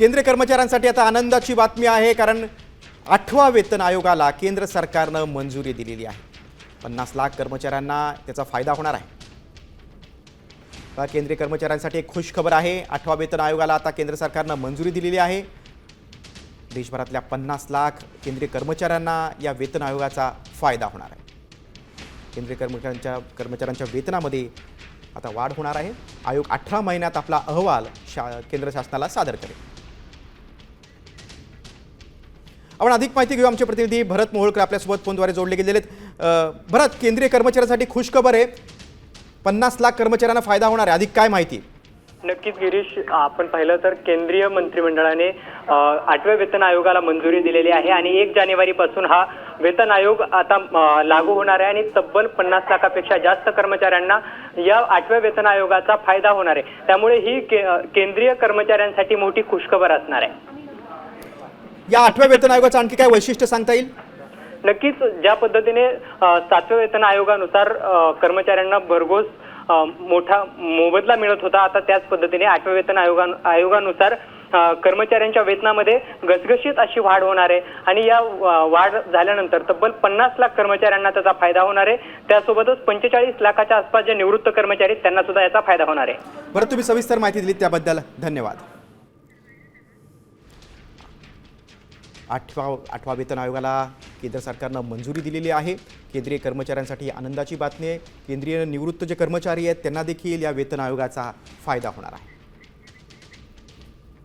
केंद्रीय कर्मचाऱ्यांसाठी आता आनंदाची बातमी आहे कारण आठवा वेतन आयोगाला केंद्र सरकारनं मंजुरी दिलेली आहे. पन्नास लाख कर्मचाऱ्यांना त्याचा फायदा होणार आहे. आता केंद्रीय कर्मचाऱ्यांसाठी एक खुश खबर आहे आठवा वेतन आयोगाला आता केंद्र सरकारनं मंजुरी दिलेली आहे. देशभरातल्या पन्नास लाख केंद्रीय कर्मचाऱ्यांना या वेतन आयोगाचा फायदा होणार आहे. केंद्रीय कर्मचाऱ्यांच्या कर्मचाऱ्यांच्या वेतनामध्ये आता वाढ होणार आहे. आयोग अठरा महिन्यात आपला अहवाल शा केंद्र शासनाला सादर करेल. आपण अधिक माहिती घेऊ आमचे प्रतिनिधी भरत मोहोळकर आपल्यासोबत फोनद्वारे जोडले गेलेले आहेत भरत केंद्रीय कर्मचाऱ्यांसाठी खुशखबर आहे. पन्नास लाख कर्मचाऱ्यांना फायदा होणार आहे. अधिक काय माहिती? नक्कीच गिरीश आपण पाहिलं तर केंद्रीय मंत्रिमंडळाने आठव्या वेतन आयोगाला मंजुरी दिलेली आहे आणि एक जानेवारी पासून हा वेतन आयोग आता लागू होणार आहे आणि तब्बल पन्नास लाखापेक्षा जास्त कर्मचाऱ्यांना या आठव्या वेतन आयोगाचा फायदा होणार आहे. त्यामुळे ही के- केंद्रीय कर्मचाऱ्यांसाठी मोठी खुशखबर असणार आहे. या आठव्या वेतन आयोगाचं आणखी काय वैशिष्ट्य सांगता येईल? नक्कीच ज्या पद्धतीने सातव्या वेतन आयोगानुसार कर्मचाऱ्यांना भरघोस मोठा मोबदला मिळत होता आता त्याच पद्धतीने आठव्या वेतन आयोगा आयोगानुसार कर्मचाऱ्यांच्या वेतनामध्ये घसघशीत अशी वाढ होणार आहे. आणि या वाढ झाल्यानंतर तब्बल पन्नास लाख कर्मचाऱ्यांना त्याचा फायदा होणार आहे. त्यासोबतच पंचेचाळीस लाखाच्या आसपास जे निवृत्त कर्मचारी आहेत, त्यांना सुद्धा याचा फायदा होणार आहे. बरं तुम्ही सविस्तर माहिती दिली त्याबद्दल. धन्यवाद. आठवा आठवा वेतन आयोगाला केंद्र सरकारनं मंजुरी दिलेली आहे. केंद्रीय कर्मचाऱ्यांसाठी आनंदाची बातमी आहे. केंद्रीय निवृत्त जे कर्मचारी आहेत त्यांना देखील या वेतन आयोगाचा फायदा होणार आहे.